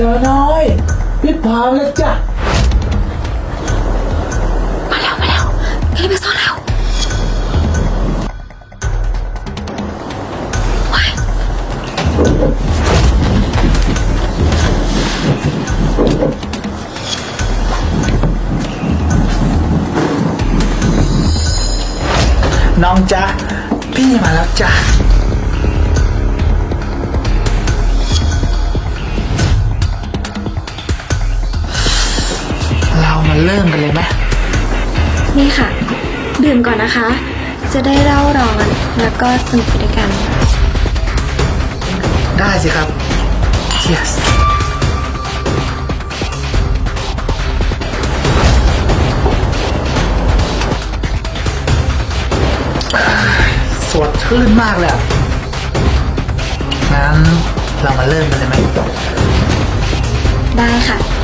เจ้าน้อย พี่พร้อมแล้วจ้ะ มาแล้วมาแล้วรีบไปซ่อนแล้วว้ายน้องจ๊ะ พี่มาแล้วจ้ะ เรามาเริ่มกันเลยไหมนี่ค่ะ ดื่มก่อนนะคะ จะได้เล่าร้อนแล้วก็สนุกไปด้วยกัน ได้สิครับ Cheers อ่าสดชื่นมากเลยอะงั้นเรามาเริ่มกันเลยไหม ได้ค่ะ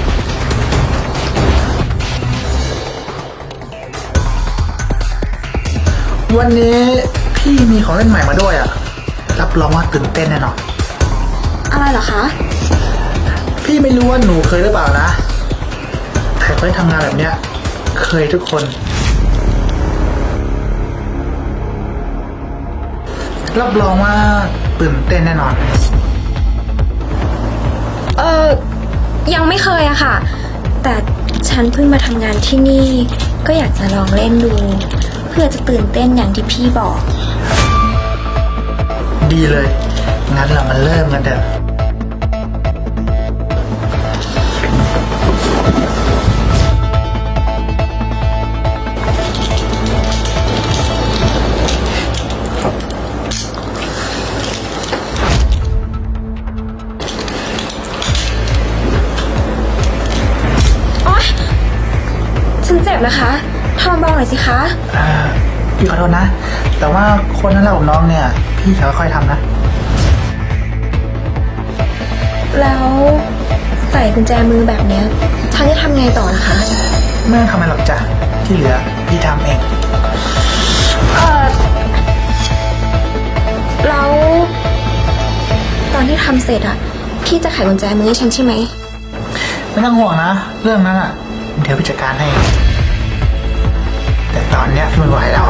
วันนี้พี่มีของเล่นใหม่มาด้วยอะรับรองว่าตื่นเต้นแน่นอนอะไรเหรอคะ พี่ไม่รู้ว่าหนูเคยหรือเปล่านะแต่เคยทำงานแบบเนี้ย เคยทุกคน รับรองว่าตื่นเต้นแน่นอน เออยังไม่เคยอะค่ะ แต่ฉันเพิ่งมาทำงานที่นี่ ก็อยากจะลองเล่นดู เพื่อจะตื่นเต้นอย่างที่พี่บอก ดีเลย งั้นเรามาเริ่มกันเถอะโอ๊ยฉันเจ็บนะคะทำ เบาๆหน่อยสิคะอ่าพี่ขอโทษนะ แต่ว่าคนนั้นเรากับน้องเนี่ย พี่จะค่อยๆทำนะ แล้วใส่กุญแจมือแบบเนี้ยฉันจะทำไงต่อนะคะ ไม่ต้องทำอะไรหรอกจ้ะที่เหลือพี่ทำเอง เออแล้วตอนที่ทำเสร็จอะพี่จะไขกุญแจมือให้ฉันใช่ไหม ไม่ต้องห่วงนะ เรื่องนั้นอะ เดี๋ยวพี่จัดการให้ แต่ตอนเนี้ยไม่ไหวแล้ว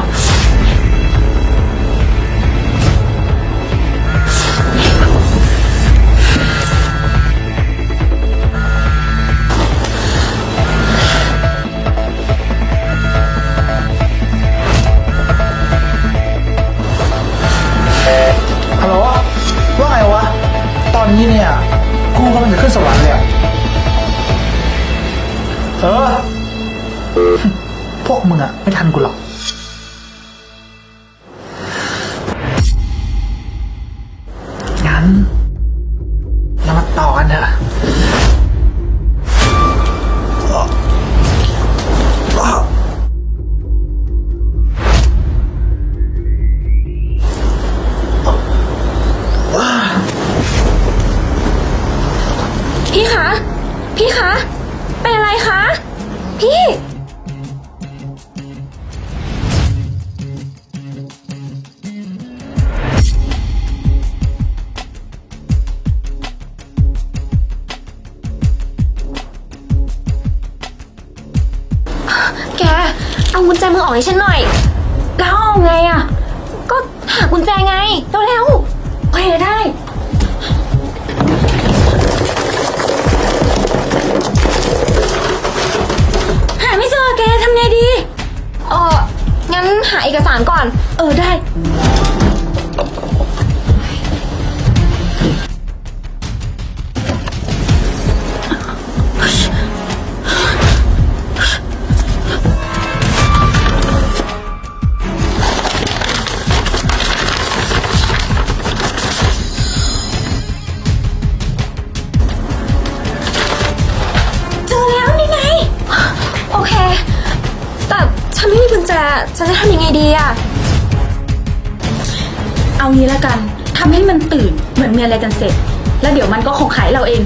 วกมึงอะไม่ทันกูหรอก งั้น เรามาต่อกันเถอะพี่คะ พี่คะ เป็นอะไรคะ พี่ กุญแจมือออกให้ฉันหน่อย แล้วเอาไงอะ ก็หากุญแจไงเร็วๆโอเคได้ หาไม่เจอแกทำไงดี เอองั้นหาเอกสารก่อน เออได้ีอเอางี้ละกันทำให้มันตื่นเหมือนมีอะไรกันเสร็จ แล้วเดี๋ยวมันก็คงขายเราเอง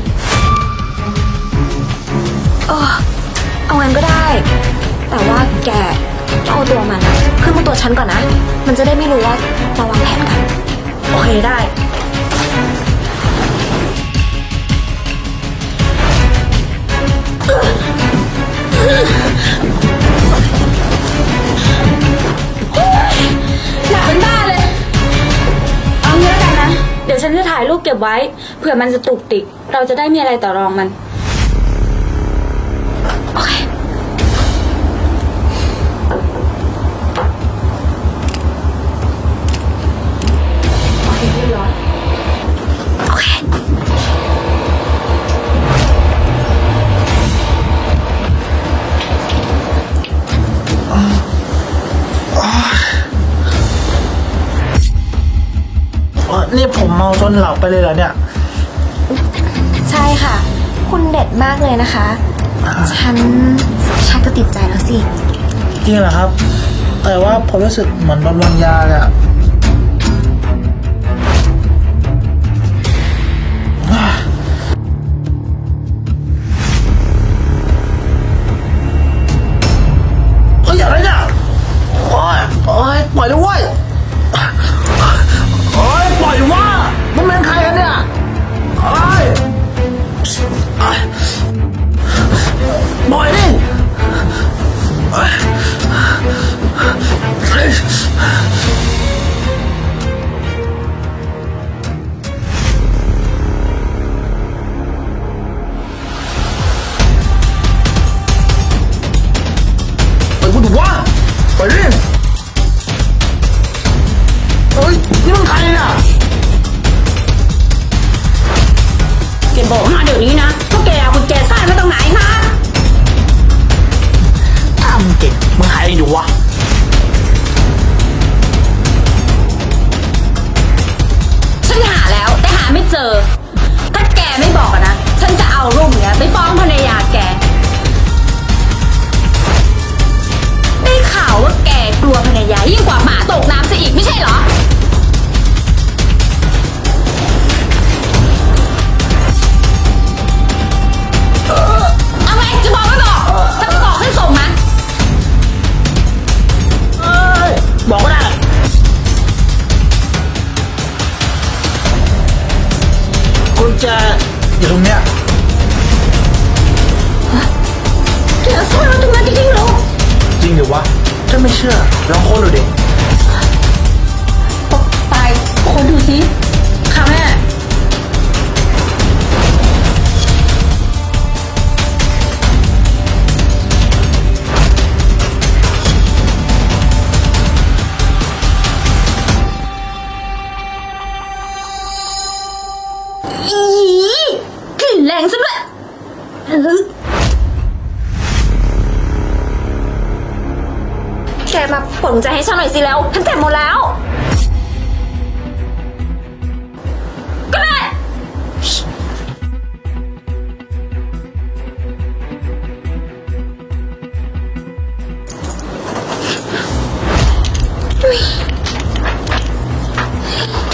เออเอางั้นก็ได้ แต่ว่าแกต้องเอาตัวมันขึ้นมาตัวฉันก่อนนะ มันจะได้ไม่รู้ว่าเราวางแผนกัน โอเคได้ Ugh! ฉันจะถ่ายรูปเก็บไว้เผื่อมันจะตุกติก เราจะได้มีอะไรต่อรองมัน นี่ผมเมาจนหลับไปเลยเหรอเนี่ย ใช่ค่ะ คุณเด็ดมากเลยนะคะ ฉันฉันก็ติดใจแล้วสิ จริงเหรอครับ แต่ว่าผมรู้สึกเหมือนโดนวางยาเลยอะ บอกมาเดี๋ยวนี้นะพวกแกเอากุญแจซ่อนไว้ตรงไหนนะถ้ามึงเก่งมึงหายอยู่วะฉันหาแล้วแต่หาไม่เจอ ถ้าแกไม่บอกอะนะ ฉันจะเอารูปเนี้ยไปฟ้องภร ญแจอยู่ตรงเนี้ยแกซ่อนไว้ตรงนั้นจริงๆเหรอจริงหรือวะถ้าไม่เชื่อลองค้นดูดิไปคนดูสิค่ะแม่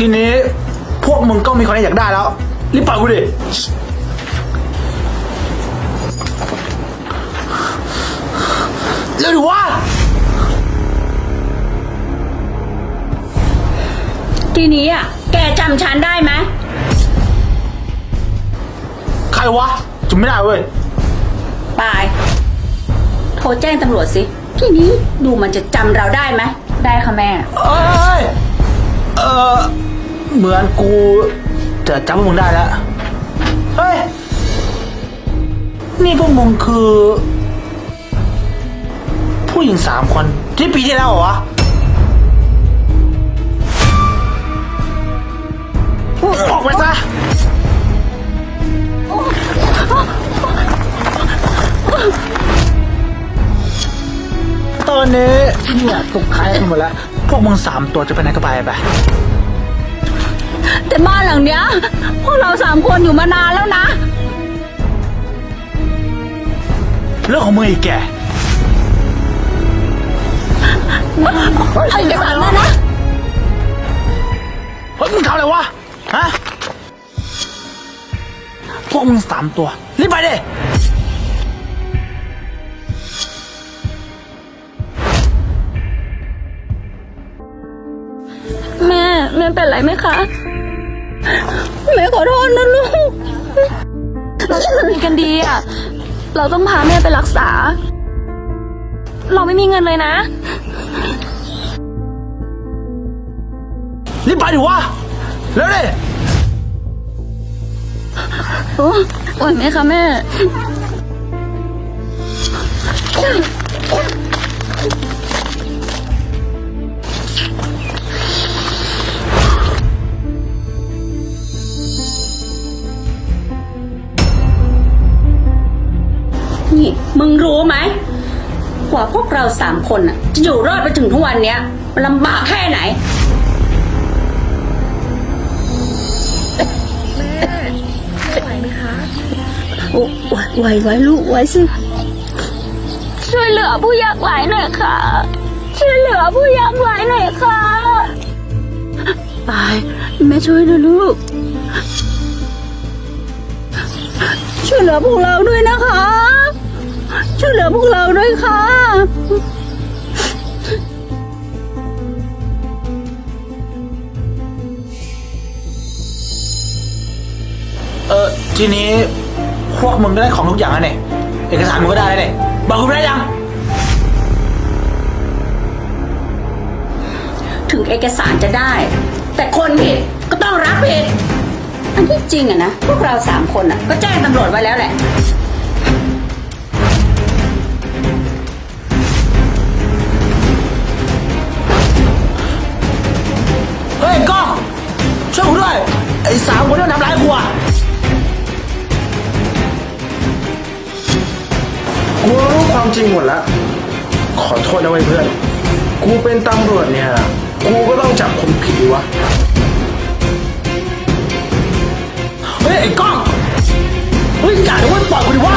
ทีนี้พวกมึงก็มีคนอยากได้แล้ว รีบปล่อยกูดิ เร็วดิวะทีนี้อะ แกจำฉันได้ไหม ใครวะจำไม่ได้เว้ย ปาย โทรแจ้งตำรวจสิ ทีนี้ดูมันจะจำเราได้ไหม ได้ค่ะแม่ เอ้ย เออ เหมือนกูจะจำพวกมึงได้แล้ว เฮ้ย นี่พวกมึงคือ ผู้หญิงสามคนที่ปีที่แล้วเหรอวะออกไปซะตอนนี้เนี่ยตกท้ายกันหมดแล้ว พวกมึงสามตัวจะไปไหนก็ไปไป แต่บ้านหลังเนี้ย พวกเราสามคนอยู่มานานแล้วนะเรื่องของมึงอีกแกเอาเอกสารมานะ เฮ้ยมึงทำอะไรวะ ฮะ พวกมึงสามตัว รีบไปดิแม่ แม่เป็นไรไหมคะ แม่ขอโทษนะลูก เราจะทำยังไงกันดีอะ เราต้องพาแม่ไปรักษา เราไม่มีเงินเลยนะ รีบไปดิวะเร็วดิโอ้ไหวไหมคะแม่นี่ มึงรู้ไหม กว่าพวกเราสามคนน่ะจะอยู่รอดไปถึงทุกวันเนี้ยมันลำบากแค่ไหนไหวไหมคะโอ้ไหวไหวไหวลูกไหวสิ ช่วยเหลือผู้ยากไร้หน่อยค่ะ ช่วยเหลือผู้ยากไร้หน่อยค่ะไปแม่ช่วยนะลูก ช่วยเหลือพวกเราด้วยนะคะ ช่วยเหลือพวกเราด้วยค่ะ เออทีนี้พวกมึงก็ได้ของทุกอย่างแล้วเนี่ยเอกสารมึงก็ได้แล้วเนี่ยบอกกูไปได้ยัง ถึงเอกสารจะได้ แต่คนผิดก็ต้องรับผิด อันที่จริงอะนะ พวกเราสามคนอะก็แจ้งตำรวจไว้แล้วแหละ ไอ้สามคนที่มันทำร้ายกูอะกูรู้ความจริงหมดแล้ว ขอโทษนะเว้ยเพื่อน กูเป็นตำรวจเนี่ย กูก็ต้องจับคนผิดดิวะ เฮ้ย ไอ้กล้อง เฮ้ยอย่านะเว้ยปล่อยกูดิวะ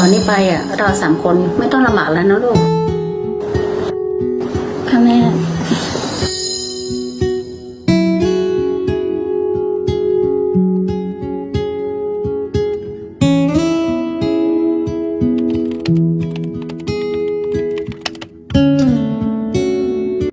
ตอนนี้ไปอะ เราสามคนไม่ต้องลำบากแล้วนะลูกค่ะแม่